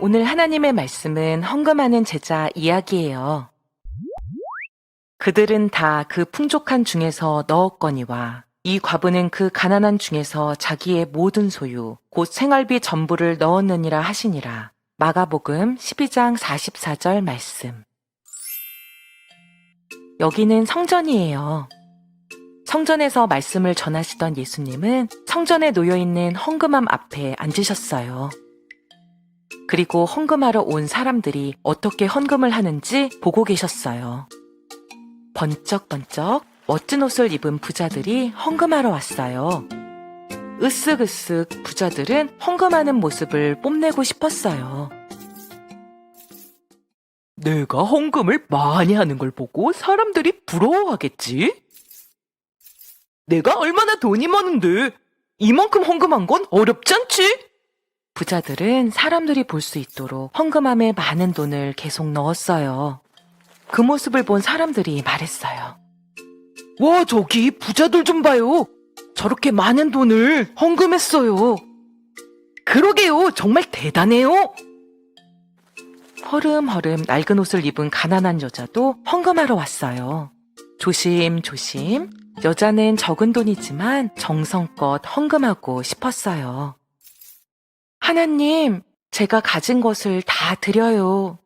오늘 하나님의 말씀은 헌금하는 제자 이야기예요. 그들은 다 그 풍족한 중에서 넣었거니와 이 과부는 그 가난한 중에서 자기의 모든 소유, 곧 생활비 전부를 넣었느니라 하시니라. 마가복음 12장 44절 말씀. 여기는 성전이에요. 성전에서 말씀을 전하시던 예수님은 성전에 놓여 있는 헌금함 앞에 앉으셨어요. 그리고 헌금하러 온 사람들이 어떻게 헌금을 하는지 보고 계셨어요. 번쩍번쩍 멋진 옷을 입은 부자들이 헌금하러 왔어요. 으쓱으쓱 부자들은 헌금하는 모습을 뽐내고 싶었어요. 내가 헌금을 많이 하는 걸 보고 사람들이 부러워하겠지? 내가 얼마나 돈이 많은데 이만큼 헌금한 건 어렵지 않지? 부자들은 사람들이 볼 수 있도록 헌금함에 많은 돈을 계속 넣었어요. 그 모습을 본 사람들이 말했어요. 와, 저기 부자들 좀 봐요. 저렇게 많은 돈을 헌금했어요. 그러게요. 정말 대단해요. 허름허름 낡은 옷을 입은 가난한 여자도 헌금하러 왔어요. 조심조심. 여자는 적은 돈이지만 정성껏 헌금하고 싶었어요. 하나님, 제가 가진 것을 다 드려요.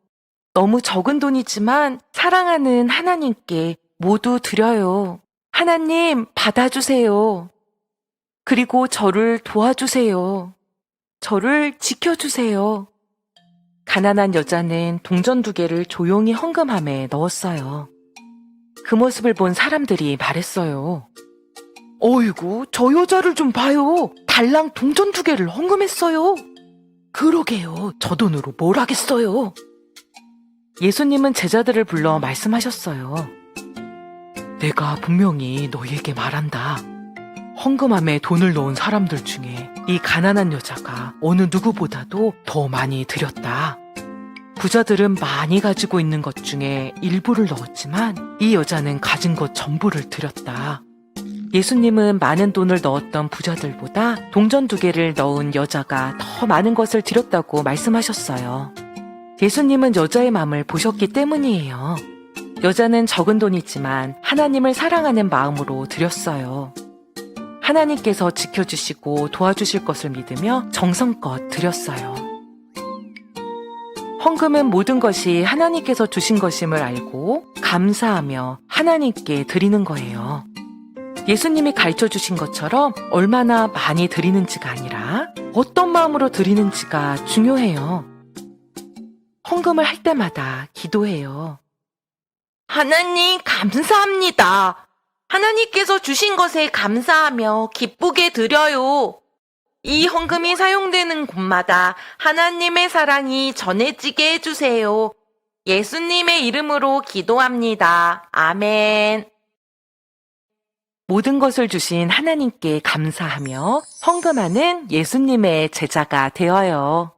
너무 적은 돈이지만 사랑하는 하나님께 모두 드려요. 하나님, 받아주세요. 그리고 저를 도와주세요. 저를 지켜주세요. 가난한 여자는 동전 두 개를 조용히 헌금함에 넣었어요. 그 모습을 본 사람들이 말했어요. 어이구, 저 여자를 좀 봐요. 달랑 동전 두 개를 헌금했어요. 그러게요. 저 돈으로 뭘 하겠어요. 예수님은 제자들을 불러 말씀하셨어요. 내가 분명히 너희에게 말한다. 헌금함에 돈을 넣은 사람들 중에 이 가난한 여자가 어느 누구보다도 더 많이 드렸다. 부자들은 많이 가지고 있는 것 중에 일부를 넣었지만 이 여자는 가진 것 전부를 드렸다. 예수님은 많은 돈을 넣었던 부자들보다 동전 두 개를 넣은 여자가 더 많은 것을 드렸다고 말씀하셨어요. 예수님은 여자의 마음을 보셨기 때문이에요. 여자는 적은 돈이지만 하나님을 사랑하는 마음으로 드렸어요. 하나님께서 지켜주시고 도와주실 것을 믿으며 정성껏 드렸어요. 헌금은 모든 것이 하나님께서 주신 것임을 알고 감사하며 하나님께 드리는 거예요. 예수님이 가르쳐 주신 것처럼 얼마나 많이 드리는지가 아니라 어떤 마음으로 드리는지가 중요해요. 헌금을 할 때마다 기도해요. 하나님, 감사합니다. 하나님께서 주신 것에 감사하며 기쁘게 드려요. 이 헌금이 사용되는 곳마다 하나님의 사랑이 전해지게 해주세요. 예수님의 이름으로 기도합니다. 아멘. 모든 것을 주신 하나님께 감사하며 헌금하는 예수님의 제자가 되어요.